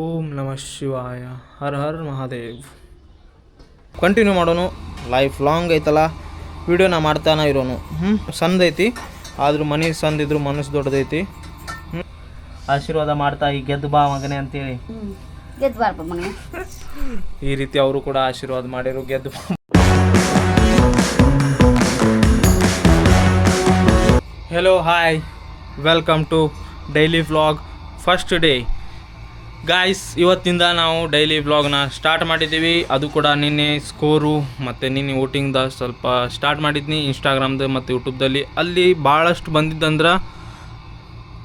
ಓಂ ನಮಃ ಶಿವಾಯ. ಹರ್ ಹರ್ ಮಹಾದೇವ್. ಕಂಟಿನ್ಯೂ ಮಾಡೋನು. ಲೈಫ್ ಲಾಂಗ್ ಐತಲ್ಲ. ವಿಡಿಯೋನ ಮಾಡ್ತಾನೆ ಇರೋನು. ಹ್ಞೂ ಸಂದೈತಿ ಆದರೂ ಮನೆ ಸಂದಿದ್ರು ಮನಸ್ಸು ದೊಡ್ಡದೈತಿ. ಆಶೀರ್ವಾದ ಮಾಡ್ತಾ ಈ ಗೆದ್ದು ಬಾ ಮಗನೇ ಅಂತೇಳಿ. ಈ ರೀತಿ ಅವರು ಕೂಡ ಆಶೀರ್ವಾದ ಮಾಡಿರು ಗೆದ್ದು ಬಾ. Hello hi welcome to daily vlog first day guys ಇವತ್ತಿಂದ ನಾವು ಡೈಲಿ ವ್ಲಾಗ್ನ ಸ್ಟಾರ್ಟ್ ಮಾಡಿದ್ದೀವಿ. ಅದು ಕೂಡ ನಿನ್ನೆ ಸ್ಕೋರು ಮತ್ತು ನಿನ್ನೆ ವೋಟಿಂಗ್ದ ಸ್ವಲ್ಪ ಸ್ಟಾರ್ಟ್ ಮಾಡಿದ್ನಿ ಇನ್ಸ್ಟಾಗ್ರಾಮ್ದು ಮತ್ತು ಯೂಟ್ಯೂಬ್ದಲ್ಲಿ ಅಲ್ಲಿ ಭಾಳಷ್ಟು ಬಂದಿದ್ದಂದ್ರೆ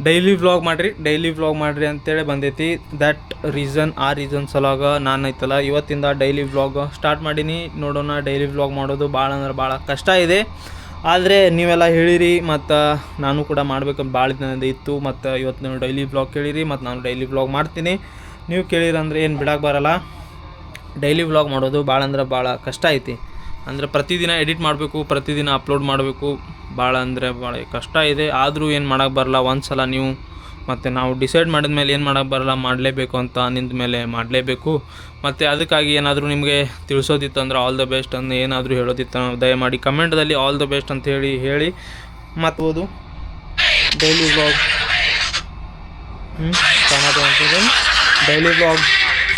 ಡೈಲಿ ವ್ಲಾಗ್ ಮಾಡಿರಿ ಡೈಲಿ ವ್ಲಾಗ್ ಮಾಡಿರಿ ಅಂತೇಳಿ ಬಂದೈತಿ. ದ್ಯಾಟ್ ರೀಸನ್ ಆ ರೀಸನ್ ಸಲುವಾಗ ನಾನು ಐತಲ್ಲ, ಇವತ್ತಿಂದ ಡೈಲಿ ವ್ಲಾಗ್ ಸ್ಟಾರ್ಟ್ ಮಾಡೀನಿ. ನೋಡೋಣ ಡೈಲಿ ವ್ಲಾಗ್ ಮಾಡೋದು ಭಾಳ ಅಂದ್ರೆ ಭಾಳ ಕಷ್ಟ ಇದೆ. ಆದರೆ ನೀವೆಲ್ಲ ಹೇಳಿರಿ, ಮತ್ತು ನಾನು ಕೂಡ ಮಾಡ್ಬೇಕಂತ ಭಾಳ ದಿನದಿಂದ ಇತ್ತು, ಮತ್ತು ಇವತ್ತು ನೀವು ಡೈಲಿ ಬ್ಲಾಗ್ ಕೇಳಿರಿ, ಮತ್ತು ನಾನು ಡೈಲಿ ಬ್ಲಾಗ್ ಮಾಡ್ತೀನಿ. ನೀವು ಕೇಳಿರಂದ್ರೆ ಏನು ಬಿಡಕ್ಕೆ ಬರಲ್ಲ. ಡೈಲಿ ಬ್ಲಾಗ್ ಮಾಡೋದು ಭಾಳ ಅಂದ್ರೆ ಭಾಳ ಕಷ್ಟ ಐತಿ. ಅಂದರೆ ಪ್ರತಿದಿನ ಎಡಿಟ್ ಮಾಡಬೇಕು, ಪ್ರತಿದಿನ ಅಪ್ಲೋಡ್ ಮಾಡಬೇಕು ಭಾಳ ಅಂದರೆ ಭಾಳ ಕಷ್ಟ ಇದೆ. ಆದರೂ ಏನು ಮಾಡೋಕ್ಕೆ ಬರಲ್ಲ ಒಂದು ಸಲ ನೀವು ಮತ್ತು ನಾವು ಡಿಸೈಡ್ ಮಾಡಿದ ಮೇಲೆ ಏನು ಮಾಡೋಕ್ಕೆ ಬರಲ್ಲ, ಮಾಡಲೇಬೇಕು ಅಂತ ನಿಂದ ಮೇಲೆ ಮಾಡಲೇಬೇಕು. ಮತ್ತು ಅದಕ್ಕಾಗಿ ಏನಾದರೂ ನಿಮಗೆ ತಿಳಿಸೋದಿತ್ತು ಅಂದ್ರೆ ಆಲ್ ದ ಬೆಸ್ಟ್ ಅಂತ ಏನಾದರೂ ಹೇಳೋದಿತ್ತು ದಯಮಾಡಿ ಕಮೆಂಟ್ದಲ್ಲಿ ಆಲ್ ದ ಬೆಸ್ಟ್ ಅಂತ ಹೇಳಿ ಹೇಳಿ. ಮತ್ತು ಓದು. ಡೈಲಿ ಬ್ಲಾಗ್ ಹ್ಞೂ ಅಂತಿದೆ daily blog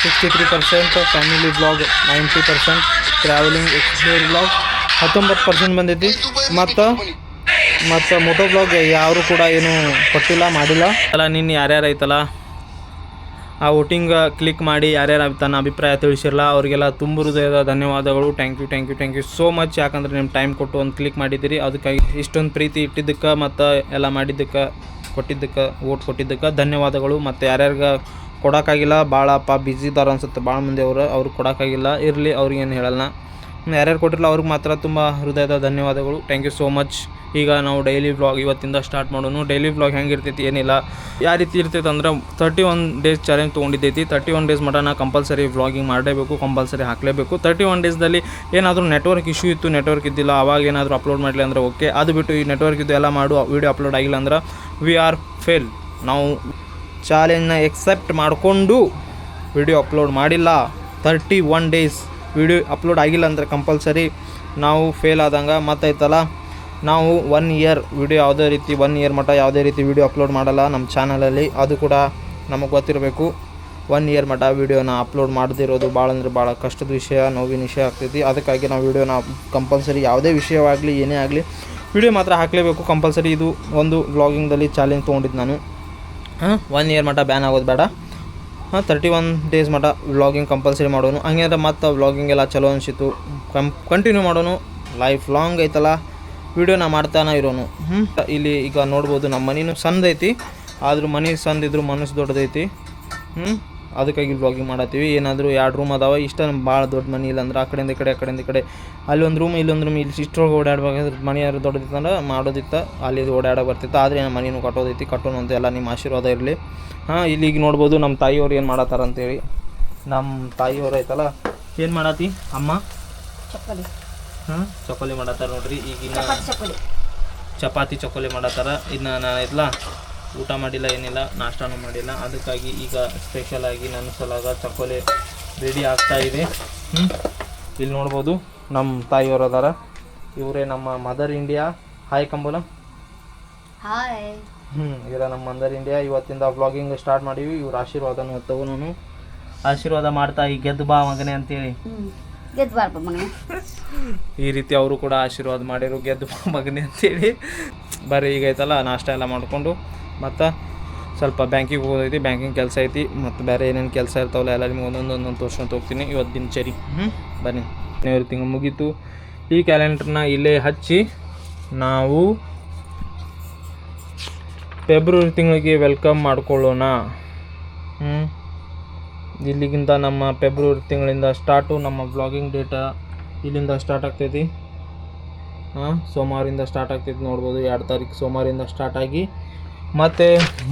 sixty three percent family blog ninety percent travelling explore blog ಹತ್ತೊಂಬತ್ತು ಪರ್ಸೆಂಟ್ ಬಂದೈತಿ ಮತ್ತು ಮತ್ತು ಮೋಟೋ ಬ್ಲಾಗ್ ಯಾರು ಕೂಡ ಏನು ಕೊಟ್ಟಿಲ್ಲ, ಮಾಡಿಲ್ಲ. ಅಲ್ಲ, ನಿನ್ನೆ ಯಾರ್ಯಾರು ಐತಲ್ಲ ಆ ವೋಟಿಂಗ್ ಕ್ಲಿಕ್ ಮಾಡಿ ಯಾರ್ಯಾರು ತನ್ನ ಅಭಿಪ್ರಾಯ ತಿಳಿಸಿರಲ್ಲ ಅವರಿಗೆಲ್ಲ ತುಂಬ ಹೃದಯದ ಧನ್ಯವಾದಗಳು. Thank you thank you thank you so much ಯಾಕಂದ್ರೆ ನಿಮ್ಮ ಟೈಮ್ ಕೊಟ್ಟು ಒಂದು ಕ್ಲಿಕ್ ಮಾಡಿದ್ದೀರಿ. ಅದಕ್ಕಾಗಿ ಇಷ್ಟೊಂದು ಪ್ರೀತಿ ಇಟ್ಟಿದ್ದಕ್ಕೆ ಮತ್ತು ಎಲ್ಲ ಮಾಡಿದ್ದಕ್ಕೆ ಕೊಟ್ಟಿದ್ದಕ್ಕೆ ವೋಟ್ ಕೊಟ್ಟಿದ್ದಕ್ಕೆ ಧನ್ಯವಾದಗಳು. ಮತ್ತು ಯಾರ್ಯಾರಿಗೆ ಕೊಡೋಕ್ಕಾಗಿಲ್ಲ ಭಾಳಪ್ಪ ಬ್ಯುಸಿ ಇದ್ದಾರೆ ಅನ್ಸುತ್ತೆ. ಭಾಳ ಮಂದಿ ಅವರು, ಅವ್ರು ಕೊಡೋಕ್ಕಾಗಿಲ್ಲ. ಇರಲಿ, ಅವ್ರಿಗೇನು ಹೇಳಲ್ಲ. ಯಾರ್ಯಾರು ಕೊಟ್ಟಿರಲ್ಲ, ಅವ್ರಿಗೆ ಮಾತ್ರ ತುಂಬ ಹೃದಯದ ಧನ್ಯವಾದಗಳು. ಥ್ಯಾಂಕ್ ಯು ಸೋ ಮಚ್ ಈಗ ನಾವು ಡೈಲಿ ವ್ಲಾಗ್ ಇವತ್ತಿಂದ ಸ್ಟಾರ್ಟ್ ಮಾಡೋನು. ಡೈಲಿ ವ್ಲಾಗ್ ಹೆಂಗೆ ಇರ್ತೈತಿ ಏನಿಲ್ಲ. ಯಾವ ರೀತಿ ಇರ್ತೈತೆ ಅಂದ್ರೆ ತರ್ಟಿ ಒನ್ ಡೇಸ್ ಚಾಲೆಂಜ್ ತೊಗೊಂಡಿದ್ದೈತಿ. ತರ್ಟಿ ಒನ್ ಡೇಸ್ ಮಟ ನಾ ಕಂಪಲ್ಸರಿ ವ್ಲಾಗಿಂಗ್ ಮಾಡಲೇಬೇಕು ಕಂಪಲ್ಸರಿ ಹಾಕಲೇಬೇಕು. ತರ್ಟಿ ಒನ್ ಡೇಸ್ದಲ್ಲಿ ಏನಾದರೂ ನೆಟ್ವರ್ಕ್ ಇಶ್ಯೂ ಇತ್ತು ನೆಟ್ವರ್ಕ್ ಇದ್ದಿಲ್ಲ, ಅವಾಗ ಏನಾದರೂ ಅಪ್ಲೋಡ್ ಮಾಡಲಿ ಅಂದ್ರೆ ಓಕೆ ಅದು ಬಿಟ್ಟು ಈ ನೆಟ್ವರ್ಕ್ ಇದ್ದು ಎಲ್ಲ ಮಾಡು ವೀಡಿಯೋ ಅಪ್ಲೋಡ್ ಆಗಿಲ್ಲ ಅಂದ್ರೆ ವಿ ಆರ್ ಫೇಲ್ ನಾವು ಚಾಲೆಂಜ್ನ ಎಕ್ಸೆಪ್ಟ್ ಮಾಡಿಕೊಂಡು ವಿಡಿಯೋ ಅಪ್ಲೋಡ್ ಮಾಡಿಲ್ಲ. Thirty one days video upload ಆಗಿಲ್ಲ ಅಂದರೆ ಕಂಪಲ್ಸರಿ ನಾವು ಫೇಲ್ ಆದಂಗೆ ಮತ್ತೈತಲ್ಲ? ನಾವು ಒನ್ ಇಯರ್ ವಿಡಿಯೋ ಯಾವುದೇ ರೀತಿ ಒನ್ ಇಯರ್ ಮಟ್ಟ ಯಾವುದೇ ರೀತಿ ವಿಡಿಯೋ ಅಪ್ಲೋಡ್ ಮಾಡಲ್ಲ ನಮ್ಮ ಚಾನಲಲ್ಲಿ ಅದು ಕೂಡ ನಮಗೆ ಗೊತ್ತಿರಬೇಕು. ಒನ್ ಇಯರ್ ಮಟ್ಟ ವೀಡಿಯೋನ ಅಪ್ಲೋಡ್ ಮಾಡದಿರೋದು ಭಾಳ ಅಂದರೆ ಭಾಳ ಕಷ್ಟದ ವಿಷಯ, ನೋವಿನ ವಿಷಯ ಆಗ್ತೈತಿ. ಅದಕ್ಕಾಗಿ ನಾವು ವೀಡಿಯೋನ ಕಂಪಲ್ಸರಿ ಯಾವುದೇ ವಿಷಯವಾಗಲಿ, ಏನೇ ಆಗಲಿ ವಿಡಿಯೋ ಮಾತ್ರ ಹಾಕಲೇಬೇಕು. ಕಂಪಲ್ಸರಿ ಇದು ಒಂದು ವ್ಲಾಗಿಂಗ್ದಲ್ಲಿ ಚಾಲೆಂಜ್ ತೊಗೊಂಡಿದ್ದು ನಾನು. ಹಾಂ ಒನ್ ಇಯರ್ ಮಟ್ಟ ಬ್ಯಾನ್ ಆಗೋದು ಬೇಡ. ಹಾಂ ತರ್ಟಿ ಒನ್ ಡೇಸ್ ಮಟ್ಟ ವ್ಲಾಗಿಂಗ್ ಕಂಪಲ್ಸರಿ ಮಾಡೋನು. ಹಂಗಂದ್ರೆ ಮತ್ತೆ ವ್ಲಾಗಿಂಗ್ ಎಲ್ಲ ಚಲೋ ಅನಿಸಿತು ಕಂಟಿನ್ಯೂ ಮಾಡೋನು. ಲೈಫ್ ಲಾಂಗ್ ಐತಲ್ಲ. ವೀಡಿಯೋನ ಮಾಡ್ತಾನೆ ಇರೋನು. ಹ್ಞೂ ಇಲ್ಲಿ ಈಗ ನೋಡ್ಬೋದು ನಮ್ಮ ಮನೇನು ಸಂದೈತಿ ಆದರೂ ಮನೆ ಸಂದಿದ್ರು ಮನಸ್ಸು ದೊಡ್ಡದೈತಿ. ಹ್ಞೂ ಅದಕ್ಕಾಗಿ ವ್ಲಾಗಿಂಗ್ ಮಾಡತ್ತೀವಿ. ಏನಾದರೂ ಎರಡು ರೂಮ್ ಅದಾವ. ಇಷ್ಟ ಭಾಳ ದೊಡ್ಡ ಮನೆ ಇಲ್ಲಾಂದ್ರೆ ಆ ಕಡೆಯಿಂದ ಈ ಕಡೆ ಆ ಕಡೆಯಿಂದ ಈ ಕಡೆ. ಅಲ್ಲೊಂದು ಒಂದು ರೂಮ್ ಇಲ್ಲೊಂದು ರೂಮ್ ಇಲ್ಲಿ ಇಷ್ಟರೊಳಗೆ ಓಡಾಡ್ಬೇಕಾದ್ರೆ ಮನೆ ಯಾರು ದೊಡ್ಡದಿತ್ತಂದ್ರೆ ಮಾಡೋದಿತ್ತ. ಅಲ್ಲಿ ಓಡಾಡೋ ಬರ್ತಿತ್ತು. ಆದರೆ ನಮ್ಮ ಮನೇನು ಕಟ್ಟೋದೈತಿ. ಕಟ್ಟೋನು ಅಂತ ಎಲ್ಲ ನಿಮ್ಮ ಆಶೀರ್ವಾದ ಇರಲಿ. ಹಾಂ ಇಲ್ಲಿ ಈಗ ನೋಡ್ಬೋದು ನಮ್ಮ ತಾಯಿಯವ್ರು ಏನು ಮಾಡತ್ತಾರ ಅಂತೇಳಿ ನಮ್ಮ ತಾಯಿಯವ್ರು ಐತಲ್ಲ. ಏನು ಮಾಡತ್ತಿ ಅಮ್ಮ? ಚಪ್ಪಲಿ. ಹಾಂ? ಚಕೋಲಿ ಮಾಡತ್ತಾರ ನೋಡ್ರಿ ಈಗಿನ ಚಪಾತಿ ಚಕೋಲಿ ಮಾಡತ್ತಾರ. ಇನ್ನು ನಾನು ಇಲ್ಲ ಊಟ ಮಾಡಿಲ್ಲ ಏನಿಲ್ಲ ನಾಷ್ಟಾನು ಮಾಡಿಲ್ಲ. ಅದಕ್ಕಾಗಿ ಈಗ ಸ್ಪೆಷಲ್ ಆಗಿ ನನ್ನ ಸಲಾಗ ಚಕೋಲಿ ರೆಡಿ ಆಗ್ತಾ ಇದೆ. ಹ್ಞೂ ಇಲ್ಲಿ ನೋಡ್ಬೋದು ನಮ್ಮ ತಾಯಿಯವರು ಅದಾರ. ಇವರೇ ನಮ್ಮ ಮದರ್ ಇಂಡಿಯಾ ಹಾಯ್ ಕಂಬಲ. ಹಾಯ್ ಹ್ಞೂ ಇವರ ನಮ್ಮ ಮದರ್ ಇಂಡಿಯಾ ಇವತ್ತಿಂದ ವ್ಲಾಗಿಂಗ್ ಸ್ಟಾರ್ಟ್ ಮಾಡೀವಿ. ಇವ್ರ ಆಶೀರ್ವಾದನೂ ನಾನು. ಆಶೀರ್ವಾದ ಮಾಡ್ತಾ ಈ ಗೆದ್ದು ಬಾ ಮಗನೇ ಅಂತೇಳಿ. ಈ ರೀತಿ ಅವರು ಕೂಡ ಆಶೀರ್ವಾದ ಮಾಡಿರು, ಗೆದ್ದು ಬಾ ಮಗನೇ ಅಂತೇಳಿ. ಬರೀ ಈಗ ಐತಲ್ಲ ನಾಷ್ಟ ಎಲ್ಲ ಮಾಡಿಕೊಂಡು, ಮತ್ತು ಸ್ವಲ್ಪ ಬ್ಯಾಂಕಿಗೆ ಹೋಗೋದೈತಿ ಬ್ಯಾಂಕಿಂಗ್ ಕೆಲಸ ಐತಿ, ಮತ್ತು ಬೇರೆ ಏನೇನು ಕೆಲಸ ಇರ್ತಾವಲ್ಲ, ಎಲ್ಲ ನಿಮ್ಗೆ ಒಂದೊಂದು ಒಂದೊಂದು ತೋರ್ಸ್ಕೊಂತ ಹೋಗ್ತೀನಿ ಇವತ್ತು ದಿನಚರಿ. ಹ್ಞೂ ಬನ್ನಿ. ಹದಿನೈದು ತಿಂಗಳು ಮುಗೀತು. ಈ ಕ್ಯಾಲೆಂಡರ್ನ ಇಲ್ಲೇ ಹಚ್ಚಿ, ನಾವು ಫೆಬ್ರವರಿ ತಿಂಗಳಿಗೆ ವೆಲ್ಕಮ್ ಮಾಡ್ಕೊಳ್ಳೋಣ. ಹ್ಞೂ ಇಲ್ಲಿಗಿಂತ ನಮ್ಮ ಫೆಬ್ರವರಿ ತಿಂಗಳಿಂದ ಸ್ಟಾರ್ಟು ನಮ್ಮ ಬ್ಲಾಗಿಂಗ್ ಡೇಟಾ ಇಲ್ಲಿಂದ ಸ್ಟಾರ್ಟ್ ಆಗ್ತೈತಿ. ಹಾಂ ಸೋಮವಾರಿಂದ ಸ್ಟಾರ್ಟ್ ಆಗ್ತೈತಿ ನೋಡ್ಬೋದು, ಎರಡು ತಾರೀಕು ಸೋಮವಾರಿಂದ ಸ್ಟಾರ್ಟ್ ಆಗಿ. ಮತ್ತು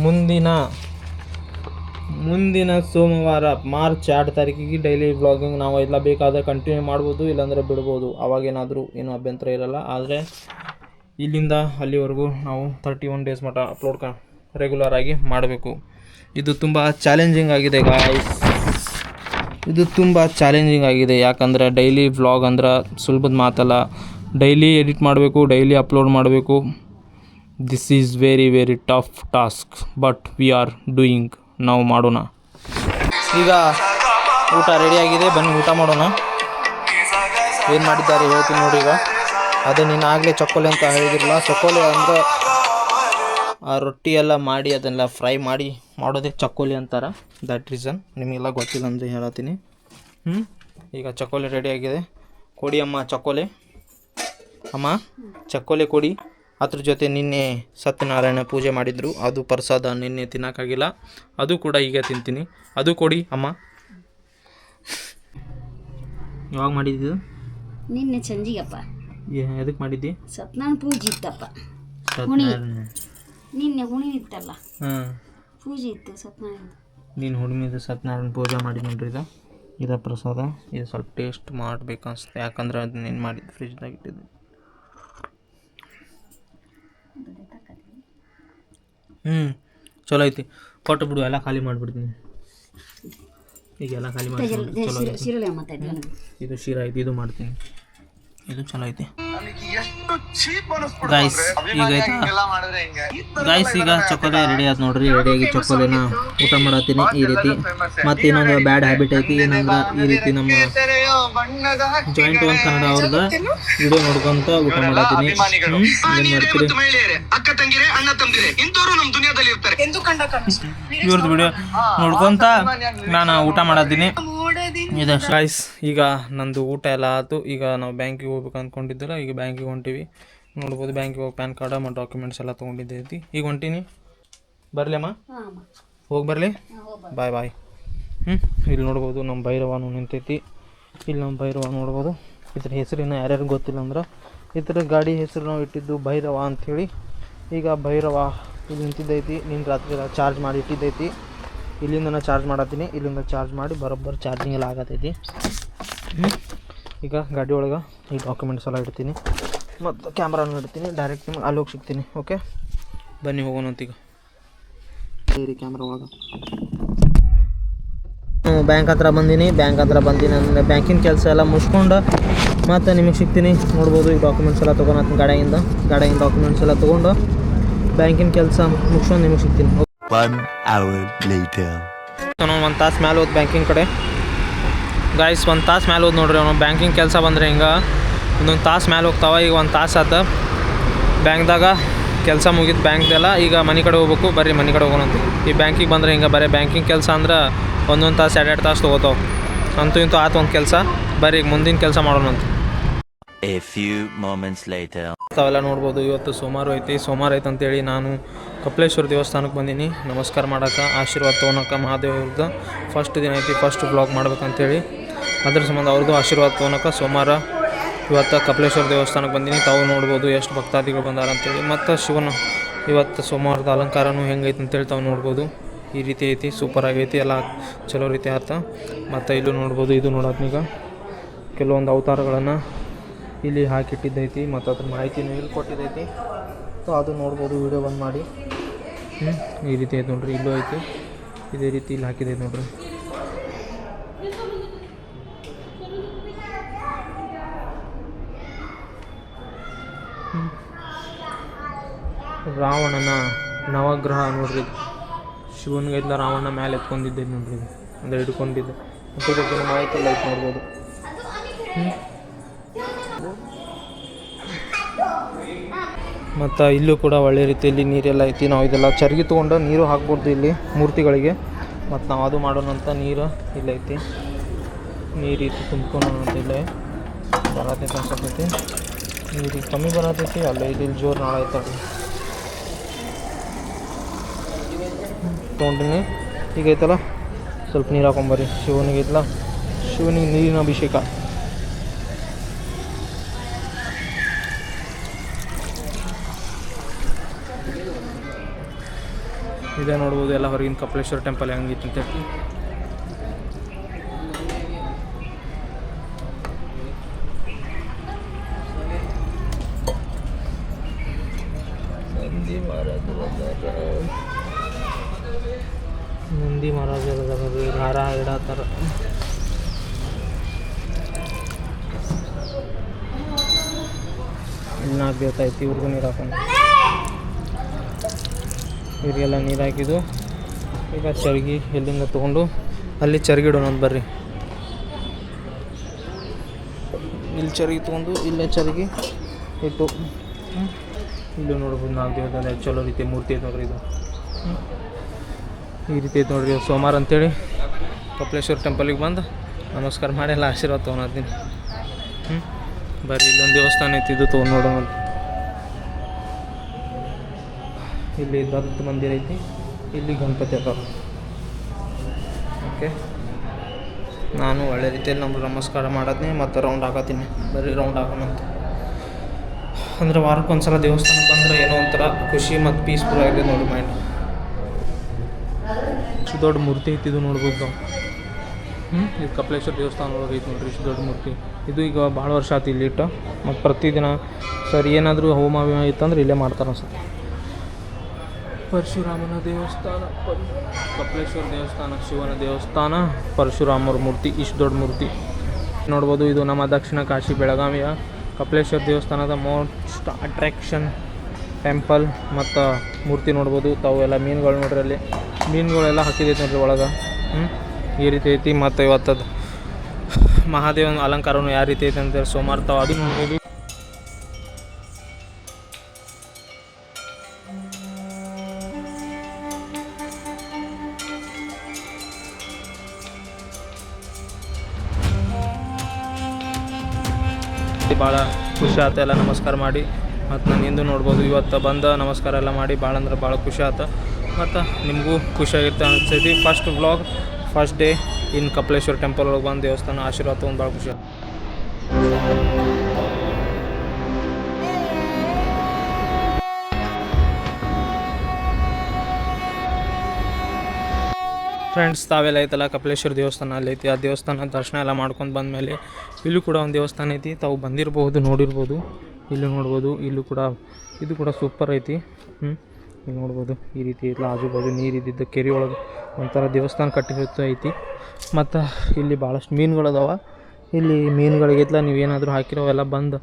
ಮುಂದಿನ ಮುಂದಿನ ಸೋಮವಾರ, ಮಾರ್ಚ್ ಎರಡು ತಾರೀಕಿಗೆ ಡೈಲಿ ವ್ಲಾಗಿಂಗ್ ನಾವು ಎಲ್ಲ ಬೇಕಾದರೆ ಕಂಟಿನ್ಯೂ ಮಾಡ್ಬೋದು, ಇಲ್ಲಾಂದರೆ ಬಿಡ್ಬೋದು. ಅವಾಗೇನಾದರೂ ಏನು ಅಭ್ಯಂತರ ಇರಲ್ಲ, ಆದರೆ ಇಲ್ಲಿಂದ ಅಲ್ಲಿವರೆಗೂ ನಾವು ತರ್ಟಿ ಒನ್ ಡೇಸ್ ಮಟ್ಟ ಅಪ್ಲೋಡ್ ಕ ರೆಗ್ಯುಲರ್ ಆಗಿ ಮಾಡಬೇಕು. ಇದು ತುಂಬ ಚಾಲೆಂಜಿಂಗ್ ಆಗಿದೆ ಗಾಯ್ಸ್ ಇದು ತುಂಬ ಚಾಲೆಂಜಿಂಗ್ ಆಗಿದೆ. ಯಾಕಂದರೆ ಡೈಲಿ ವ್ಲಾಗ್ ಅಂದ್ರೆ ಸುಲಭದ ಮಾತಲ್ಲ. ಡೈಲಿ ಎಡಿಟ್ ಮಾಡಬೇಕು ಡೈಲಿ ಅಪ್ಲೋಡ್ ಮಾಡಬೇಕು. This is very very tough task but we are doing ನಾವು ಮಾಡೋಣ. ಈಗ ಊಟ ರೆಡಿಯಾಗಿದೆ ಬನ್ನಿ, ಊಟ ಮಾಡೋಣ. ಏನು ಮಾಡಿದ್ದಾರೆ ಹೇಳ್ತೀನಿ ನೋಡಿ ಈಗ. ಅದೇ ನೀನು ಆಗಲೇ ಚಕ್ಕೋಲೆ ಅಂತ ಹೇಳಿದಿರಲ್ಲ. ಚಕ್ಕೋಲೆ ಅಂದರೆ ಆ ರೊಟ್ಟಿ ಎಲ್ಲ ಮಾಡಿ ಅದನ್ನೆಲ್ಲ ಫ್ರೈ ಮಾಡಿ ಮಾಡೋದೇ ಚಕ್ಕೋಲಿ ಅಂತಾರೆ. ದಟ್ ರೀಸನ್ ನಿಮಗೆಲ್ಲ ಗೊತ್ತಿಲ್ಲ ಅಂದರೆ ಹೇಳತ್ತೀನಿ. ಹ್ಞೂ ಈಗ ಚಕ್ಕೋಲಿ ರೆಡಿ ಆಗಿದೆ. ಕೊಡಿ ಅಮ್ಮ ಚಕ್ಕೋಲಿ. ಅಮ್ಮ ಚಕ್ಕೋಲಿ ಕೊಡಿ. ಅದ್ರ ಜೊತೆ ನಿನ್ನೆ ಸತ್ಯನಾರಾಯಣ ಪೂಜೆ ಮಾಡಿದ್ರು. ಅದು ಪ್ರಸಾದ ನಿನ್ನೆ ತಿನ್ನೋಕ್ಕಾಗಿಲ್ಲ. ಅದು ಕೂಡ ಈಗ ತಿಂತೀನಿ. ಅದು ಕೊಡಿ ಅಮ್ಮ. ಯಾವಾಗ ಮಾಡಿದ್ದು? ನಿನ್ನೆ ಸಂಜಿಗಪ್ಪ. ಎದಕ್ಕೆ ಮಾಡಿದ್ದಿ? ಸತ್ಯನಾರಾಯಣ ಪೂಜೆ ಇತ್ತಪ್ಪ. ನಿನ್ನೆ ಹುಣಿ ಇತ್ತಲ್ಲ. ಹಾಂ ಪೂಜೆ ಇತ್ತು ಸತ್ಯನಾರಾಯಣ. ನೀನು ಹುಣ್ಣಿಮೆದು ಸತ್ಯನಾರಾಯಣ ಪೂಜೆ ಮಾಡಿ ನೋಡ್ರಿ ಇದು ಇದು ಪ್ರಸಾದ. ಇದು ಸ್ವಲ್ಪ ಟೇಸ್ಟ್ ಮಾಡ್ಬೇಕು ಅನ್ಸುತ್ತೆ. ಯಾಕಂದ್ರೆ ಅದನ್ನ ನೀನು ಮಾಡಿದ್ದು ಫ್ರಿಜ್ದಾಗ ಇಟ್ಟಿದ್ದು. ಹ್ಞೂ ಚಲೋ ಐತಿ. ಕೊಟ್ಟು ಬಿಡು ಎಲ್ಲ ಖಾಲಿ ಮಾಡಿಬಿಡ್ತೀನಿ. ಈಗ ಎಲ್ಲ ಖಾಲಿ ಮಾಡಿ ಚಲೋ ಐತಿ. ಇದು ಶಿರ ಐತಿ ಇದು ಮಾಡ್ತೀನಿ. ಇದು ಚಲೋ ಐತಿ. ಗೈಸ್ ಈಗ ಐತಿ ಗೈಸ್ ಈಗ ಚೊಕೊಲೆ ರೆಡಿ ಆಯ್ತು ನೋಡ್ರಿ ರೆಡಿಯಾಗಿ ಚೊಕೊಲೆನ ಊಟ ಮಾಡತ್ತೀನಿ ಈ ರೀತಿ. ಮತ್ತೆ ಇನ್ನೊಂದು ಬ್ಯಾಡ್ ಹ್ಯಾಬಿಟ್ ಐತಿ ಏನಂದ್ರೆ ಈ ರೀತಿ ನಮ್ಮ ಜಾಯಿಂಟ್ ಒನ್ ಕನ್ನಡ ಅವ್ರದ ವಿಡಿಯೋ ನೋಡ್ಕೊಂತ ಊಟ ಮಾಡತ್ತೀನಿ? ಏನ್ ಮಾಡ್ತೀರಿ? ಇವ್ರದ್ದು ವಿಡಿಯೋ ನೋಡ್ಕೊಂತ ನಾನು ಊಟ ಮಾಡತ್ತೀನಿ. ಇದು. ಈಗ ನಂದು ಊಟ ಎಲ್ಲ ಆಯ್ತು ಈಗ ನಾವು ಬ್ಯಾಂಕಿಗೆ ಹೋಗ್ಬೇಕು ಅಂದ್ಕೊಂಡಿದ್ದಲ್ಲ ಈಗ ಬ್ಯಾಂಕಿಗೆ ಹೊಂಟಿವಿ. ನೋಡ್ಬೋದು ಬ್ಯಾಂಕಿಗೆ ಹೋಗಿ ಪ್ಯಾನ್ ಕಾರ್ಡ ಮತ್ತು ಡಾಕ್ಯುಮೆಂಟ್ಸ್ ಎಲ್ಲ ತೊಗೊಂಡಿದ್ದೈತಿ. ಈಗ ಹೊಂಟೀನಿ. ಬರಲಿ ಅಮ್ಮ. ಹೋಗಿ ಬರಲಿ. ಬಾಯ್ ಬಾಯ್ ಹ್ಞೂ ಇಲ್ಲಿ ನೋಡ್ಬೋದು ನಮ್ಮ ಭೈರವನು ನಿಂತೈತಿ. ಇಲ್ಲಿ ನಮ್ಮ ಭೈರವ ನೋಡ್ಬೋದು. ಇದ್ರ ಹೆಸರಿನ ಯಾರ್ಯಾರು ಗೊತ್ತಿಲ್ಲ ಅಂದ್ರೆ ಇದ್ರ ಗಾಡಿ ಹೆಸರು ನಾವು ಇಟ್ಟಿದ್ದು ಭೈರವ ಅಂಥೇಳಿ ಈಗ ಭೈರವ ಇಲ್ಲಿ ನಿಂತಿದ್ದೈತಿ. ನಿನ್ನ ರಾತ್ರಿ ಚಾರ್ಜ್ ಮಾಡಿ ಇಟ್ಟಿದ್ದೈತಿ. ಇಲ್ಲಿಂದ ಚಾರ್ಜ್ ಮಾಡತ್ತೀನಿ. ಇಲ್ಲಿಂದ ಚಾರ್ಜ್ ಮಾಡಿ ಬರೋಬ್ಬರ ಚಾರ್ಜಿಂಗ್ ಎಲ್ಲ ಆಗತ್ತೈತಿ ಈಗ ಗಾಡಿ ಒಳಗೆ ಈ ಡಾಕ್ಯುಮೆಂಟ್ಸ್ ಎಲ್ಲ ಇಡ್ತೀನಿ. ಮತ್ತು ಕ್ಯಾಮ್ರಾನು ಇಡ್ತೀನಿ. ಡೈರೆಕ್ಟ್ ನಿಮ್ಗೆ ಅಲ್ಲಿ ಹೋಗಿ ಸಿಗ್ತೀನಿ. ಓಕೆ ಬನ್ನಿ ಹೋಗೋಣ ಅಂತೀಗ ಸೇರಿ ಕ್ಯಾಮ್ರಾ ಒಳಗೆ. ಬ್ಯಾಂಕ್ ಹತ್ರ ಬಂದೀನಿ. ಬ್ಯಾಂಕ್ ಹತ್ರ ಬಂದೀನಿ ಅಂದರೆ ಬ್ಯಾಂಕಿನ ಕೆಲಸ ಎಲ್ಲ ಮುಗಿಸ್ಕೊಂಡು ಮತ್ತು ನಿಮಗೆ ಸಿಗ್ತೀನಿ. ನೋಡ್ಬೋದು ಈ ಡಾಕ್ಯುಮೆಂಟ್ಸ್ ಎಲ್ಲ ತೊಗೊಳತ್ತೀನಿ ಗಾಡಿಯಿಂದ. ಗಾಡಿಯಿಂದ ಡಾಕ್ಯುಮೆಂಟ್ಸ್ ಎಲ್ಲ ತೊಗೊಂಡು ಬ್ಯಾಂಕಿನ ಕೆಲಸ ಮುಗಿಸ್ಕೊಂಡು ನಿಮಗೆ ಸಿಗ್ತೀನಿ. One ಅವರ್ ಲೇಟರ್ ನಾನು ಒಂದು ತಾಸು ಮ್ಯಾಲೆ ಹೋದ್ ಬ್ಯಾಂಕಿಂಗ್ ಕಡೆ. ಗಾಯ್ಸ್ ಒಂದು ತಾಸು ಮ್ಯಾಲೆ ಹೋದ್ ನೋಡ್ರಿ ಅವನು. ಬ್ಯಾಂಕಿಂಗ್ ಕೆಲಸ ಬಂದರೆ ಹಿಂಗೆ? ಒಂದೊಂದು ತಾಸು ಮ್ಯಾಲೆ ಹೋಗ್ತಾವ ಈಗ ಒಂದು ತಾಸು ಆತ. ಬ್ಯಾಂಕ್ದಾಗ ಕೆಲಸ ಮುಗಿದು ಬ್ಯಾಂಕ್ದೆಲ್ಲ ಈಗ ಮನೆ ಕಡೆ ಹೋಗ್ಬೇಕು ಬರ್ರಿ ಮನೆ ಕಡೆ ಹೋಗೋಣ ಅಂತ ಈ ಬ್ಯಾಂಕಿಗೆ ಬಂದರೆ ಹಿಂಗೆ? ಬರೀ ಬ್ಯಾಂಕಿಂಗ್ ಕೆಲಸ ಅಂದ್ರೆ ಒಂದೊಂದು ತಾಸು ಎರಡು ಎರಡು ತಾಸು ತೊಗೋತಾವ. ಅಂತೂ ಇಂತೂ ಆತ ಒಂದು ಕೆಲಸ. ಬರೀ ಈಗ ಮುಂದಿನ ಕೆಲಸ ಮಾಡೋಣಂತ. A few moments light. ತಾವೆಲ್ಲ ನೋಡ್ಬೋದು ಇವತ್ತು ಸೋಮವಾರ ಐತಿ. ಸೋಮವಾರ ಐತೆ ಅಂತೇಳಿ ನಾನು ಕಪಿಲೇಶ್ವರ ದೇವಸ್ಥಾನಕ್ಕೆ ಬಂದೀನಿ. ನಮಸ್ಕಾರ ಮಾಡೋಕೆ ಆಶೀರ್ವಾದ ತೊಗೊಳಕ್ಕೆ ಮಹಾದೇವ್ರದ್ದು ಫಸ್ಟ್ ದಿನ ಐತಿ ಫಸ್ಟ್ ಬ್ಲಾಗ್ ಮಾಡ್ಬೇಕಂತೇಳಿ. ಅದ್ರ ಸಂಬಂಧ ಅವ್ರದ್ದು ಆಶೀರ್ವಾದ ತೊಗೊಳಕ್ಕೆ ಸೋಮವಾರ ಇವತ್ತು ಕಪಿಲೇಶ್ವರ ದೇವಸ್ಥಾನಕ್ಕೆ ಬಂದೀನಿ. ತಾವು ನೋಡ್ಬೋದು ಎಷ್ಟು ಭಕ್ತಾದಿಗಳು ಬಂದಾರ ಅಂತೇಳಿ ಮತ್ತು ಶಿವನ ಇವತ್ತು ಸೋಮವಾರದ ಅಲಂಕಾರನೂ ಹೆಂಗೈತೆ ಅಂತೇಳಿ ತಾವು ನೋಡ್ಬೋದು. ಈ ರೀತಿ ಐತಿ ಸೂಪರ್ ಆಗೈತಿ, ಎಲ್ಲ ಚಲೋ ರೀತಿ ಅರ್ಥ ಮತ್ತು ಇಲ್ಲೂ ನೋಡ್ಬೋದು, ಇದು ನೋಡತ್ನೀಗ. ಕೆಲವೊಂದು ಅವತಾರಗಳನ್ನು ಇಲ್ಲಿ ಹಾಕಿಟ್ಟಿದ್ದೈತಿ. ಮತ್ತು ಅದ್ರ ಮಾಹಿತಿನೂ ಇಲ್ಲಿ ಕೊಟ್ಟಿದ್ದೈತಿ. ಸೊ ಅದು ನೋಡ್ಬೋದು ವೀಡಿಯೋ ಬಂದ್ ಮಾಡಿ. ಹ್ಞೂ ಈ ರೀತಿ ಐತೆ ನೋಡ್ರಿ, ಇಲ್ಲೂ ಐತಿ. ಇದೇ ರೀತಿ ಇಲ್ಲಿ ಹಾಕಿದೆ ನೋಡ್ರಿ. ರಾವಣನ ನವಗ್ರಹ ನೋಡ್ರಿ ಶಿವನ್ಗೆ ಶಿವನಿಗೆಲ್ಲ ರಾವಣ ಮೇಲೆ ಎತ್ಕೊಂಡಿದ್ದೆ ನೋಡ್ರಿ ಅಂದರೆ ಹಿಡ್ಕೊಂಡಿದ್ದೆ. ಬಗ್ಗೆ ಮಾಹಿತಿ ಎಲ್ಲ ಐತೆ ನೋಡ್ಬೋದು. ಮತ್ತು ಇಲ್ಲೂ ಕೂಡ ಒಳ್ಳೆ ರೀತಿಯಲ್ಲಿ ನೀರೆಲ್ಲ ಐತಿ. ನಾವು ಇದೆಲ್ಲ ಚರ್ಗಿ ತೊಗೊಂಡು ನೀರು ಹಾಕ್ಬೋದು ಇಲ್ಲಿ ಮೂರ್ತಿಗಳಿಗೆ. ಮತ್ತು ನಾವು ಅದು ಮಾಡೋಣಂಥ ನೀರು ಇಲ್ಲೈತಿ ನೀರು ಇತ್ತು ತುಂಬ್ಕೊಂಡು ಇಲ್ಲೇ. ಬರತೈತೆ ಅನ್ಸತೈತಿ ನೀರು ಕಮ್ಮಿ ಬರತೈತಿ, ಅಲ್ಲ ಇಲ್ಲಿ ಜೋರು ನಾಳೆ ಐತಲ್ರಿ ತೊಗೊಂಡಿನಿ. ಈಗ ಐತಲ್ಲ? ಸ್ವಲ್ಪ ನೀರು ಹಾಕೊಂಬರ್ರಿ ಶಿವನಿಗೆ ಐತಲ್ಲ? ಶಿವನಿಗೆ ನೀರಿನ ಅಭಿಷೇಕ. ಇದೇ ನೋಡ್ಬೋದು ಎಲ್ಲ ಹೊರಗಿನ ಕಪಿಲೇಶ್ವರ ಟೆಂಪಲ್ ಹೆಂಗಿತ್ತು ಮಹಾರಾಜ ಮಾಡತ್ತಾರ ಇಲ್ಲಿ ನಾಲ್ಕು ದಿವಸ ಐತಿ ಇವ್ರಿಗೂ ನೀರು ಹಾಕೊಂಡು. ಇವರಿಗೆಲ್ಲ ನೀರು ಹಾಕಿದ್ದು ಈಗ ಚರ್ಗಿ ಎಲ್ಲಿಂದ ತೊಗೊಂಡು ಅಲ್ಲಿ ಚರ್ಗಿ ಇಡೋಣ ಅಂತ ಬರ್ರಿ. ಇಲ್ಲಿ ಚರ್ಗಿ ತೊಗೊಂಡು ಇಲ್ಲೇ ಚರ್ಗಿ ಇಟ್ಟು ಇಲ್ಲಿ ನೋಡ್ಬೋದು ನಾಲ್ಕು ಚಲೋ ರೀತಿ ಮೂರ್ತಿ ಐತೆ ನೋಡ್ರಿ ಇದು. ಈ ರೀತಿ ಐತೆ ನೋಡ್ರಿ ಸೋಮವಾರ ಅಂತೇಳಿ. ಕಪಿಲೇಶ್ವರ ಟೆಂಪಲಿಗೆ ಬಂದು ನಮಸ್ಕಾರ ಮಾಡಿ ಎಲ್ಲ ಆಶೀರ್ವಾದ ತೊಗೊಂಡಿದ್ದೀನಿ ಹ್ಞೂ ಬರ್ರಿ, ಇಲ್ಲೊಂದು ದೇವಸ್ಥಾನ ಐತಿ, ಇದು ತೊಗೊಂಡು ನೋಡೋಣ ಇಲ್ಲಿ ದತ್ತ ಮಂದಿರ ಐತಿ. ಇಲ್ಲಿ ಗಣಪತಿ ಅದಾವ. ಓಕೆ ನಾನು ಒಳ್ಳೆ ರೀತಿಯಲ್ಲಿ ನಮ್ಮ ನಮಸ್ಕಾರ ಮಾಡತ್ತೀನಿ ಮತ್ತು ರೌಂಡ್ ಹಾಕತ್ತೀನಿ ಬರೀ ರೌಂಡ್ ಹಾಕೋಣ ಅಂತ. ಅಂದ್ರೆ ವಾರಕ್ಕೆ ಒಂದ್ಸಲ ದೇವಸ್ಥಾನಕ್ಕೆ ಬಂದ್ರೆ ಏನೋ ಒಂಥರ ಖುಷಿ ಮತ್ತು ಪೀಸ್ಫುಲ್ ಆಗಿದೆ ನೋಡಿ ಮೈಂಡ್ ಇಷ್ಟು ದೊಡ್ಡ ಮೂರ್ತಿ ಐತಿ ಇದು ನೋಡ್ಬೋದು ನಾವು. ಹ್ಞೂ ಇದು ಕಪಿಲೇಶ್ವರ ದೇವಸ್ಥಾನ ಒಳಗೆ ಐತಿ ನೋಡಿರಿ, ಇಷ್ಟು ದೊಡ್ಡ ಮೂರ್ತಿ. ಇದು ಈಗ ಭಾಳ ವರ್ಷ ಆಯ್ತು ಇಲ್ಲಿ ಇಟ್ಟು. ಮತ್ತು ಪ್ರತಿದಿನ ಸರ್ ಏನಾದರೂ ಹೋಮ ಇತ್ತಂದ್ರೆ ಇಲ್ಲೇ ಮಾಡ್ತಾರೆ ಅನ್ಸುತ್ತೆ. ಪರಶುರಾಮನ ದೇವಸ್ಥಾನ ಕಪ್ಲೇಶ್ವರ ದೇವಸ್ಥಾನ, ಶಿವನ ದೇವಸ್ಥಾನ, ಪರಶುರಾಮರ ಮೂರ್ತಿ, ಇಷ್ಟು ದೊಡ್ಡ ಮೂರ್ತಿ. ನೋಡ್ಬೋದು, ಇದು ನಮ್ಮ ದಕ್ಷಿಣ ಕಾಶಿ ಬೆಳಗಾವಿಯ ಕಪಿಲೇಶ್ವರ ದೇವಸ್ಥಾನದ ಮೋಸ್ಟ್ ಅಟ್ರಾಕ್ಷನ್ ಟೆಂಪಲ್ ಮತ್ತು ಮೂರ್ತಿ ನೋಡ್ಬೋದು. ತಾವು ಎಲ್ಲ ಮೀನುಗಳು ನೋಡ್ರಿ ಅಲ್ಲಿ. ಮೀನುಗಳೆಲ್ಲ ಹಾಕಿದೈತೆ ನೋಡ್ರಿ ಒಳಗೆ. ಈ ರೀತಿ ಐತಿ. ಮತ್ತು ಇವತ್ತದ ಮಹಾದೇವನ ಅಲಂಕಾರನು ಯಾವ ರೀತಿ ಐತೆ ಅಂತೇಳಿ ಸೋಮವಾರ ತಾವು ಅದು ನೋಡ್ಬೋದು ಭಾಳ ಖುಷಿ ಆತ. ಎಲ್ಲ ನಮಸ್ಕಾರ ಮಾಡಿ. ಮತ್ತು ನಾನು ಹಿಂದೂ ನೋಡ್ಬೋದು, ಇವತ್ತು ಬಂದ ನಮಸ್ಕಾರ ಎಲ್ಲ ಮಾಡಿ. ಭಾಳ ಅಂದ್ರೆ ಭಾಳ ಖುಷಿ ಆಯ್ತು ಮತ್ತು ನಿಮಗೂ ಖುಷಿಯಾಗಿರ್ತ ಅನಿಸ್ತೈತಿ first vlog first day in Kapileshwara temple ಒಳಗೆ ಬಂದು ದೇವಸ್ಥಾನ. ಆಶೀರ್ವಾದ ಒಂದು ಭಾಳ ಖುಷಿ ಆಯ್ತು ಫ್ರೆಂಡ್ಸ್ ತಾವೆಲ್ಲ ಐತಲ್ಲ ಕಪಿಲೇಶ್ವರ ದೇವಸ್ಥಾನ ಅಲ್ಲಿ ಐತಿ. ಆ ದೇವಸ್ಥಾನ ದರ್ಶನ ಎಲ್ಲ ಮಾಡ್ಕೊಂಡು ಬಂದಮೇಲೆ ಇಲ್ಲೂ ಕೂಡ ಒಂದು ದೇವಸ್ಥಾನ ಐತಿ. ತಾವು ಬಂದಿರಬಹುದು ನೋಡಿರ್ಬೋದು. ಇಲ್ಲಿ ನೋಡ್ಬೋದು, ಇಲ್ಲೂ ಕೂಡ ಇದು ಕೂಡ ಸೂಪರ್ ಐತಿ. ಹ್ಞೂ ನೋಡ್ಬೋದು, ಈ ರೀತಿ ಇಲ್ಲ ಆಜು ಬಾಜು ನೀರು ಇದ್ದಿದ್ದ ಕೆರೆ ಒಳಗೆ ಒಂಥರ ದೇವಸ್ಥಾನ ಕಟ್ಟಿರುತ್ತೆ ಐತಿ. ಮತ್ತು ಇಲ್ಲಿ ಭಾಳಷ್ಟು ಮೀನುಗಳದಾವ ಇಲ್ಲಿ ಇತ್ತಲ್ಲ ನೀವೇನಾದರೂ ಹಾಕಿರೋವೆಲ್ಲ ಬಂದು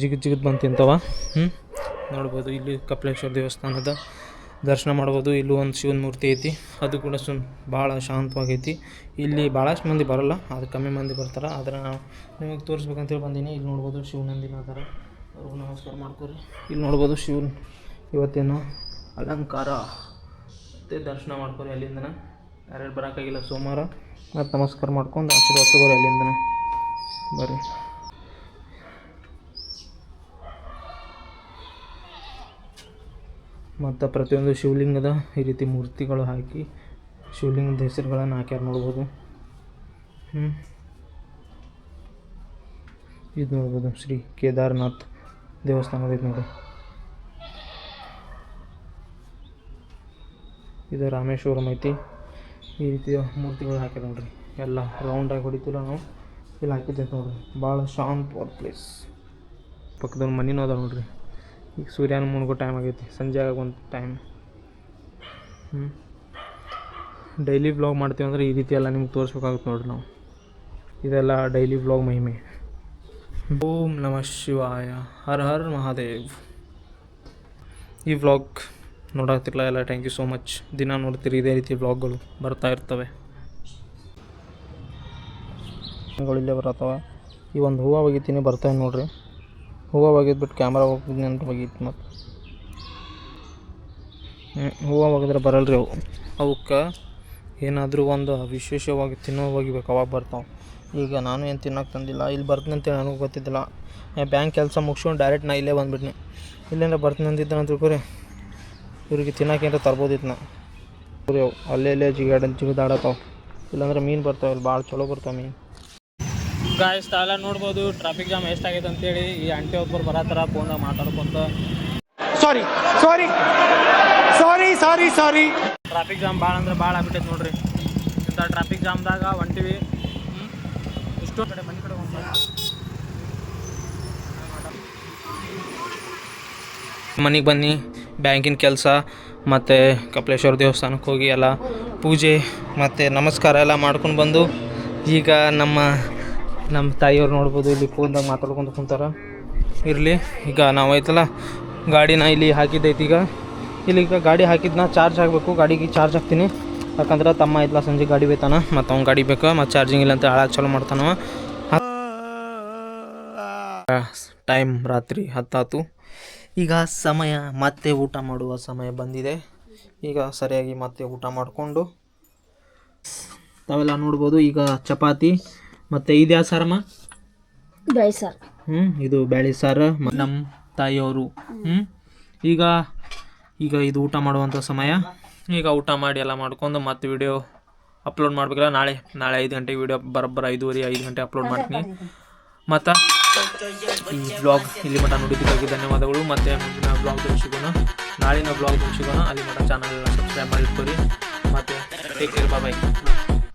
ಜಿಗಿದ್ ಜಿಗಿದ್ ಬಂದು ತಿಂತವ. ಹ್ಞೂ ನೋಡ್ಬೋದು, ಇಲ್ಲಿ ಕಪಿಲೇಶ್ವರ ದೇವಸ್ಥಾನದ ದರ್ಶನ ಮಾಡ್ಬೋದು. ಇಲ್ಲೂ ಒಂದು ಶಿವನ ಮೂರ್ತಿ ಐತಿ. ಅದು ಕೂಡ ಸುಮ್ ಭಾಳ ಶಾಂತವಾಗೈತಿ. ಇಲ್ಲಿ ಭಾಳಷ್ಟು ಮಂದಿ ಬರೋಲ್ಲ. ಅದು ಕಮ್ಮಿ ಮಂದಿ ಬರ್ತಾರೆ. ಆದರೆ ನಾವು ನಿಮಗೆ ತೋರಿಸ್ಬೇಕಂತೇಳಿ ಬಂದೀನಿ. ಇಲ್ಲಿ ನೋಡ್ಬೋದು ಶಿವನಂದಿನ ಅದಾರ. ಅವ್ರಿಗೂ ನಮಸ್ಕಾರ ಮಾಡ್ಕೊರಿ. ಇಲ್ಲಿ ನೋಡ್ಬೋದು ಶಿವನ ಇವತ್ತೇನು ಅಲಂಕಾರ. ಮತ್ತು ದರ್ಶನ ಮಾಡ್ಕೊರಿ ಅಲ್ಲಿಂದನ. ಯಾರ್ಯಾರು ಬರೋಕ್ಕಾಗಿಲ್ಲ ಸೋಮವಾರ. ಮತ್ತು ನಮಸ್ಕಾರ ಮಾಡ್ಕೊಂಡು ಆಶೀರ್ವಾದ ತಗೋರಿ ಅಲ್ಲಿಂದನ. ಬರ್ರಿ. ಮತ್ತು ಪ್ರತಿಯೊಂದು ಶಿವಲಿಂಗದ ಈ ರೀತಿ ಮೂರ್ತಿಗಳು ಹಾಕಿ ಶಿವಲಿಂಗದ ಹೆಸರುಗಳನ್ನು ಹಾಕ್ಯಾರ ನೋಡ್ಬೋದು. ಹ್ಞೂ ಇದು ನೋಡ್ಬೋದು ಶ್ರೀ ಕೇದಾರ್ನಾಥ್ ದೇವಸ್ಥಾನದ ಇದು ನೋಡಿ ಇದು ರಾಮೇಶ್ವರಂ ಐತಿ ಈ ರೀತಿಯ ಮೂರ್ತಿಗಳು ಹಾಕ್ಯಾರ ನೋಡ್ರಿ. ಎಲ್ಲ ರೌಂಡಾಗಿ ಹೊಡಿತಿಲ್ಲ ನಾವು. ಇಲ್ಲಿ ಹಾಕಿದ್ದೇವೆ ನೋಡ್ರಿ. ಭಾಳ ಶಾಂತವಾದ ಪ್ಲೇಸ್ ಪಕ್ಕದಲ್ಲಿ ಮನೆನೂ ಅದ ನೋಡ್ರಿ. ಈಗ ಸೂರ್ಯನ ಮುಳುಗೋ ಟೈಮ್ ಆಗೈತಿ. ಸಂಜೆ ಒಂದು ಟೈಮ್ ಹ್ಞೂ ಡೈಲಿ ವ್ಲಾಗ್ ಮಾಡ್ತೀವಿ ಅಂದ್ರೆ ಈ ರೀತಿ ಎಲ್ಲ ನಿಮ್ಗೆ ತೋರಿಸ್ಬೇಕಾಗುತ್ತೆ ನೋಡ್ರಿ ನಾವು. ಇದೆಲ್ಲ ಡೈಲಿ ವ್ಲಾಗ್ ಮಹಿಮೆ. ಓಂ ನಮಃ ಶಿವಾಯ. ಹರ್ ಹರ್ ಮಹಾದೇವ್. ಈ ವ್ಲಾಗ್ ನೋಡಾಕ್ತಿರ್ಲ ಎಲ್ಲ? ಥ್ಯಾಂಕ್ ಯು ಸೋ ಮಚ್ ದಿನ ನೋಡ್ತೀರಿ ಇದೇ ರೀತಿ ವ್ಲಾಗ್ಗಳು ಬರ್ತಾ ಇರ್ತವೆ. ಇಲ್ಲೇ ಬರತ್ತವ. ಈ ಒಂದು ಹೂವು ಒಗಿತೀನಿ ಬರ್ತಾವೆ ನೋಡ್ರಿ. ಹೂವು ಒಗೆದ್ಬಿಟ್ಟು ಕ್ಯಾಮ್ರಾ ಹೋಗಿದ್ನಿ ಅಂತ ಒಗಿತ್ತು ಮತ್ತು ಹೂವು ಒಗೆದ್ರೆ ಬರಲ್ರಿ ಅವು. ಅವಕ್ಕೆ ಏನಾದರೂ ಒಂದು ವಿಶೇಷವಾಗಿ ತಿನ್ನೋ ಒಗಿಬೇಕು, ಅವಾಗ ಬರ್ತಾವೆ. ಈಗ ನಾನು ಏನು ತಿನ್ನೋಕೆ ತಂದಿಲ್ಲ, ಇಲ್ಲಿ ಬರ್ತೀನಿ ಅಂತ ನನಗೂ ಗೊತ್ತಿದ್ದಿಲ್ಲ. ಬ್ಯಾಂಕ್ ಕೆಲಸ ಮುಗಿಸ್ಕೊಂಡು ಡೈರೆಕ್ಟ್ ನಾ ಇಲ್ಲೇ ಬಂದುಬಿಟ್ನಿ. ಇಲ್ಲೇನಾರ ಬರ್ತೀನಿ ಅಂದಿದ್ದ ಅಂತ ತಿಳ್ಕೊರಿ ಇವ್ರಿಗೆ ಏನಾರ ತರ್ಬೋದಿತ್ತು ನಾ. ಅವು, ಅಲ್ಲೇ ಅಲ್ಲೇ ಜಿಗಾಡ ಜಿಗಿದಾಡತ್ತಾವ ಇಲ್ಲಾಂದ್ರೆ ಮೀನು ಬರ್ತಾವೆ, ಇಲ್ಲಿ ಭಾಳ ಚಲೋ ಬರ್ತಾವೆ ಮೀನು. ಗಾಯಸ್ ತಾವೆಲ್ಲ ನೋಡ್ಬೋದು ಟ್ರಾಫಿಕ್ ಜಾಮ್ ಎಷ್ಟಾಗೈತೆ ಅಂತೇಳಿ. ಈ ಆಂಟಿ ಒಬ್ಬರು ಬರತ್ತಾರ phone ಮಾತಾಡ್ಕೊಂತ. Sorry sorry sorry sorry sorry traffic jam ಭಾಳ ಅಂದ್ರೆ ಭಾಳ ಆಗ್ಬಿಟ್ಟೈತೆ ನೋಡ್ರಿ. ಇಂಥ ಟ್ರಾಫಿಕ್ ಜಾಮ್ದಾಗ ಹೊಂಟಿವಿ ಇಷ್ಟು ಕಡೆ ಮನೆ ಕಡೆ ಹೋಗ್ತಾರೆ ಮನೆಗೆ ಬನ್ನಿ ಬ್ಯಾಂಕಿನ ಕೆಲಸ ಮತ್ತು ಕಪಿಲೇಶ್ವರ ದೇವಸ್ಥಾನಕ್ಕೆ ಹೋಗಿ ಎಲ್ಲ ಪೂಜೆ ಮತ್ತು ನಮಸ್ಕಾರ ಎಲ್ಲ ಮಾಡ್ಕೊಂಡು ಬಂದು ಈಗ ನಮ್ಮ ನಮ್ಮ ತಾಯಿಯವ್ರು ನೋಡ್ಬೋದು, ಇಲ್ಲಿ ಫೋನ್ದಾಗ ಮಾತಾಡ್ಕೊಂಡು ಕುಂತಾರ. ಇರಲಿ, ಈಗ ನಾವು ಐತಲ್ಲ ಗಾಡಿನ ಇಲ್ಲಿ ಹಾಕಿದ್ದೈತಿ ಈಗ. ಇಲ್ಲಿ ಈಗ ಗಾಡಿ ಹಾಕಿದ್ನ ಚಾರ್ಜ್ ಆಗಬೇಕು, ಗಾಡಿಗೆ ಚಾರ್ಜ್ ಹಾಕ್ತೀನಿ. ಯಾಕಂದ್ರೆ ತಮ್ಮ ಐತಲ್ಲ ಸಂಜೆ ಗಾಡಿ ಬೇತಾನ, ಮತ್ತು ಅವ್ನು ಗಾಡಿ ಬೇಕು, ಮತ್ತು ಚಾರ್ಜಿಂಗ್ ಇಲ್ಲ ಅಂತ ಹಾಳಾಗಿ ಚಲೋ ಮಾಡ್ತಾನವ. ಟೈಮ್ ರಾತ್ರಿ ಹತ್ತಾತು. ಈಗ ಸಮಯ, ಮತ್ತೆ ಊಟ ಮಾಡುವ ಸಮಯ ಬಂದಿದೆ. ಈಗ ಸರಿಯಾಗಿ ಮತ್ತೆ ಊಟ ಮಾಡಿಕೊಂಡು, ತಾವೆಲ್ಲ ನೋಡ್ಬೋದು, ಈಗ ಚಪಾತಿ. ಮತ್ತು ಇದು ಯಾವ ಸಾರಮ್ಮ? ಬೇಳೆ ಸಾರು. ಹ್ಞೂ ಇದು ಬ್ಯಾಳಿ ಸಾರು. ಮ- ನಮ್ಮ ತಾಯಿಯವರು. ಹ್ಞೂ ಈಗ ಈಗ ಇದು ಊಟ ಮಾಡುವಂಥ ಸಮಯ. ಈಗ ಊಟ ಮಾಡಿ ಎಲ್ಲ ಮಾಡ್ಕೊಂಡು ಮತ್ತೆ ವಿಡಿಯೋ ಅಪ್ಲೋಡ್ ಮಾಡ್ಬೇಕಲ್ಲ ನಾಳೆ ನಾಳೆ ಐದು ಗಂಟೆಗೆ ವಿಡಿಯೋ ಬರೋಬ್ಬರ ಐದುವರೆ ಐದು ಗಂಟೆ ಅಪ್ಲೋಡ್ ಮಾಡ್ತೀನಿ. ಮತ್ತು ಈ ಬ್ಲಾಗ್ ಇಲ್ಲಿ ಮಟ್ಟ ನೋಡಿದ್ದಕ್ಕಾಗಿ ಧನ್ಯವಾದಗಳು. ಮತ್ತು ಮುಂದಿನ ಬ್ಲಾಗ್ ಸಿಗೋಣ. ನಾಳಿನ ಬ್ಲಾಗ್ ಸಿಗೋಣ. ಅಲ್ಲಿ ಮಟ್ಟ ಚಾನಲ್ ಸಬ್ಸ್ಕ್ರೈಬ್ ಮಾಡಿ ಇಟ್ಕೊರಿ ಮತ್ತು ಟೇಕ್ ಕೇರ್ ಬಾಯ್